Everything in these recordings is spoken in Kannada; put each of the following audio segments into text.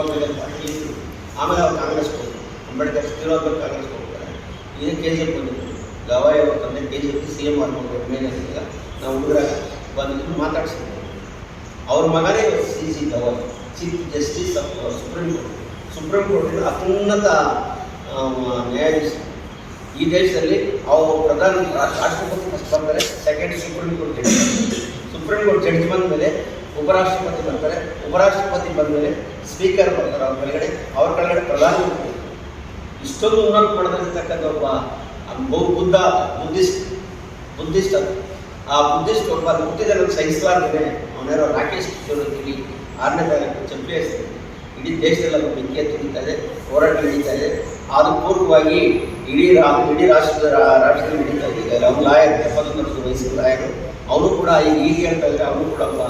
ಆಮೇಲೆ ಅವ್ರು ಕಾಂಗ್ರೆಸ್ ಹೋಗ್ತಾರೆ ಅಂಬೇಡ್ಕರ್ ಸ್ಥಿರೋದ್ಮೇಲೆ ಕಾಂಗ್ರೆಸ್ಗೆ ಹೋಗ್ತಾರೆ. ಇದು ಕೆ ಜಿ ಎಫ್ ಬಂದಿದ್ರು ಗವಾಯ್ ಅವ್ರ K G F C M ಮಾಡ್ಕೊಂಡು ಮೇಲೆ ನಾವು ಹುಡುಗರ ಬಂದಿದ್ದು ಮಾತಾಡ್ಸಿದ್ವಿ. ಅವ್ರ ಮಗನೇ C C Gavai chief justice of supreme court supreme ಕೋರ್ಟಿನ ಅತ್ಯುನ್ನತ ನ್ಯಾಯಾಧೀಶ. ಈ ದೇಶದಲ್ಲಿ ಅವರು ಪ್ರಧಾನ ರಾಷ್ಟ್ರಪತಿ ಫಸ್ಟ್ ಬರ್ತಾರೆ second supreme court judge supreme court judge ಬಂದ ಮೇಲೆ ಉಪರಾಷ್ಟ್ರಪತಿ ಬರ್ತಾರೆ. ಉಪರಾಷ್ಟ್ರಪತಿ ಬಂದ ಮೇಲೆ ಸ್ಪೀಕರ್ ಬರ್ತಾರೆ ಅವ್ರ ಕೆಳಗಡೆ ಅವ್ರ ಕೆಳಗಡೆ ಪ್ರಧಾನಿ ಇಷ್ಟೊಂದು ಉನ್ನತ ಪಡೆದಿರ್ತಕ್ಕಂಥ ಒಬ್ಬ ಬುದ್ಧ, ಬುದ್ಧಿಸ್ಟ್ ಬುದ್ಧಿಸ್ಟ್ ಅದು. ಆ ಬುದ್ಧಿಸ್ಟ್ ಒಬ್ಬ ಅದು ಹುಟ್ಟಿದ ನಮ್ಗೆ ಸಹಿಸಲಾರ್ದೇ ಅವನೇರೋ ರಾಕೇಶ್ ಕಿಶೋರ್ ಅಂತೇಳಿ ಆರನೇ ತಾರೀಕು ಚಂಪಿ ಹೆಸರು ಇಡೀ ದೇಶದಲ್ಲಿ ಅದು ಬೆಂಕಿಯ ತುಳಿತಾ ಇದೆ ಹೋರಾಟ ನಡೀತಾ ಇದೆ. ಅದು ಪೂರ್ವವಾಗಿ ಇಡೀ ರಾ, ಇಡೀ ರಾಷ್ಟ್ರದ ರಾಷ್ಟ್ರ ರಾಷ್ಟ್ರದಲ್ಲಿ ನಡೀತಾ ಇದೆ. ಅವ್ನು ಲಾಯರ್ ಎಪ್ಪತ್ತೊಂದು ವರ್ಷದ ವಯಸ್ಸಿನ ಲಾಯರು ಅವನು ಕೂಡ ಈಗ ಈಗ ಹೇಳ್ತಾ ಇದ್ರೆ ಅವನು ಕೂಡ ಒಬ್ಬ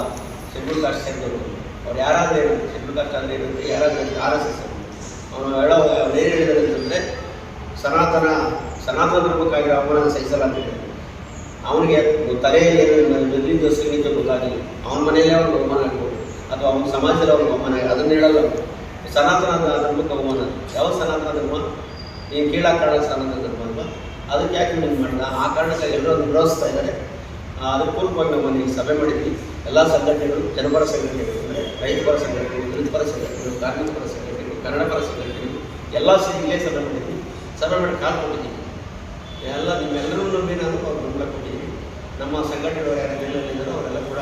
ಶೆಡ್ಯೂಲ್ ಕಾಸ್ಟ್ ಸೇರಿದವರು. ಅವ್ರು ಯಾರಾದ್ರೂ ಏನು ಶೆಡ್ಯೂಲ್ ಇರುತ್ತೆ ಯಾರಾದರೂ ಆರ್ ಎಸ್ ಎಸ್ ಅವನು ಹೇಳೋ, ಅವ್ರು ಏನು ಹೇಳಿದಾರೆ ಅಂತಂದರೆ, ಸನಾತನ ಸನಾತನ ಧರ್ಮಕ್ಕಾಗಿ ಅವಮಾನ ಸಹಿಸಲಾಗ್ತಿದೆ ಅವನಿಗೆ ತಲೆಯಲ್ಲಿ ಬೆಲ್ಲಿ ದೋಸ್ತಿಗಿಂತ ಗೊತ್ತಾಗಿಲ್ಲ ಅವನ ಮನೆಯಲ್ಲೇ ಅವ್ರಿಗೆ ಅವಮಾನ ಆಗ್ಬೋದು. ಅಥವಾ ಅವನ ಸಮಾಜದಲ್ಲಿ ಅವ್ರಿಗೆ ಆಗಿ ಅದನ್ನ ಹೇಳಲ್ಲ. ಸನಾತನ ಧರ್ಮಕ್ಕೆ ಅವಮಾನ ಯಾವ ಸನಾತನ ಧರ್ಮ? ಈ ಕೀಳಾ ಕಾರಣ ಸನಾತನ ಧರ್ಮ ಅಲ್ವಾ ಅದಕ್ಕೆ ಯಾಕೆ ನೀವು ಮಾಡಿದ? ಆ ಕಾರಣಕ್ಕಾಗಿ ಎಲ್ಲರೂ ವಿರೋಧಿಸ್ತಾ ಇದ್ದಾರೆ. ಅದಕ್ಕೆ ಪೂರ್ವಕವಾಗಿ ನಾವು ಸಭೆ ಮಾಡಿದ್ವಿ. ಎಲ್ಲ ಸಂಘಟನೆಗಳು, ಜನಪರ ಸಂಘಟನೆಗಳು. ರೈತಪರ ಸಂಘಟನೆಗಳು ದಲಿತಪರ ಸಂಘಟನೆಗಳು ಕಾರ್ಮಿಕಪರ ಸಂಘಟನೆಗಳು ಕನ್ನಡಪರ ಸಂಘಟನೆಗಳು, ಎಲ್ಲ ಸೇರಿ ಇಲ್ಲೇ ಸಭೆ ಮಾಡಿದ್ವಿ ಸಭೆ ಮಾಡಿ ಕಾಲ್ ಕೊಟ್ಟಿದ್ದೀನಿ ಎಲ್ಲ ನಿಮ್ಮೆಲ್ಲರೂ ನಂಬಿ ನಾನು ಅವ್ರು ಬೆಂಬಲ ಕೊಟ್ಟಿದ್ದೀನಿ ನಮ್ಮ ಸಂಘಟನೆಗಳು ಯಾರು ಎಲ್ಲರಿದ್ದಾರೋ ಅವರೆಲ್ಲ ಕೂಡ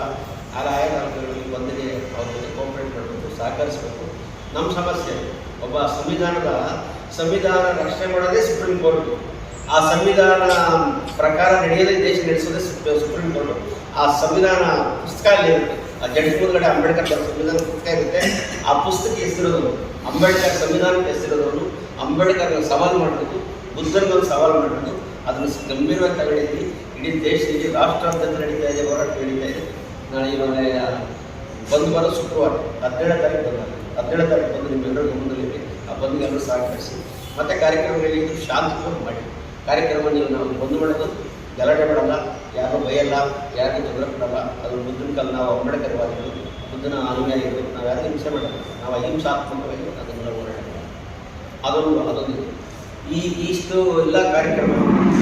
ಆ ಆಯಾ ತಾಲೂಕುಗಳಲ್ಲಿ ಬಂದಿಗೆ ಅವ್ರ ಜೊತೆ ಕೋಪರೇಟ್ ಮಾಡಬೇಕು, ಸಹಕರಿಸಬೇಕು. ನಮ್ಮ ಸಮಸ್ಯೆ ಒಬ್ಬ ಸಂವಿಧಾನದ, ಸಂವಿಧಾನ ರಕ್ಷಣೆ ಮಾಡೋದೇ ಸುಪ್ರೀಂ ಕೋರ್ಟು ಆ ಸಂವಿಧಾನ ಪ್ರಕಾರ ನಡೆಯೋದೇ ದೇಶ ನಡೆಸೋದೇ ಸುಪ್ರೀಂ ಕೋರ್ಟು ಆ ಸಂವಿಧಾನ ಪುಸ್ತಕ ಅಲ್ಲಿ ಇರುತ್ತೆ. ಜಡ್ಜ್ ಮುಂದ್ಗಡೆ ಅಂಬೇಡ್ಕರ್ ಸಂವಿಧಾನ ಪುಸ್ತಕ ಇರುತ್ತೆ. ಆ ಪುಸ್ತಕ ಹೆಸರಿರೋದು ಅಂಬೇಡ್ಕರ್ ಸಂವಿಧಾನಕ್ಕೆ ಹೆಸರಿರೋದು ಅಂಬೇಡ್ಕರ್ ಸವಾಲು ಮಾಡಬೇಕು ಬುದ್ಧನಿಗೊಂದು ಸವಾಲು ಮಾಡಬೇಕು. ಅದನ್ನು ಗಂಭೀರವಾಗಿ ತಗೊಂಡಿದ್ವಿ ಇಡೀ ದೇಶದಲ್ಲಿ ರಾಷ್ಟ್ರಾದ್ಯಂತ ನಡೀತಾ ಇದೆ, ಹೋರಾಟ ನಡೀತಾ ಇದೆ. ನಾಳೆ ಇವಾಗ ಬಂದು ಬರೋ ಶುಕ್ರವಾರ ಹದಿನೇಳು ತಾರೀಕು ಬಂದ ಹದಿನೇಳು ತಾರೀಕು ಬಂದು ನಿಮ್ಮೆಲ್ಲರಿಗೂ ಗಮನದಲ್ಲಿದೆ ಆ ಬಂದಿಗೆ ಎಲ್ಲರೂ ಸಹಕರಿಸಿ. ಮತ್ತೆ ಕಾರ್ಯಕ್ರಮಗಳಲ್ಲಿ ಶಾಂತಿಪೂರ್ಣ ಮಾಡಿ. ಕಾರ್ಯಕ್ರಮ ನೀವು ನಾವು ಬಂದು ಮಾಡೋದು ಗಲಾಟೆ ಮಾಡಲ್ಲ. ಯಾರು ಬೈಯಲ್ಲ, ಯಾರಿಗೂ ತೊಂದರೆ ಕೊಡಲ್ಲ, ಅದು ಬುದ್ಧನ ಕಾಲ ನಾವು ಅಂಬೇಡ್ಕರ್ವಾದಿಗಳು ಬುದ್ಧನ ಅನುಯಾಯಿಗಳು ನಾವು ಯಾರಿಗೂ ಹಿಂಸೆ ಮಾಡಲ್ಲ. ನಾವು ಅಹಿಂಸಾತ್ಮಕವಾಗಿ ಅದನ್ನೆಲ್ಲ ಹೋರಾಟ ಅದೊಂದು ಅದೊಂದು ಈ, ಇಷ್ಟು ಎಲ್ಲ ಕಾರ್ಯಕ್ರಮ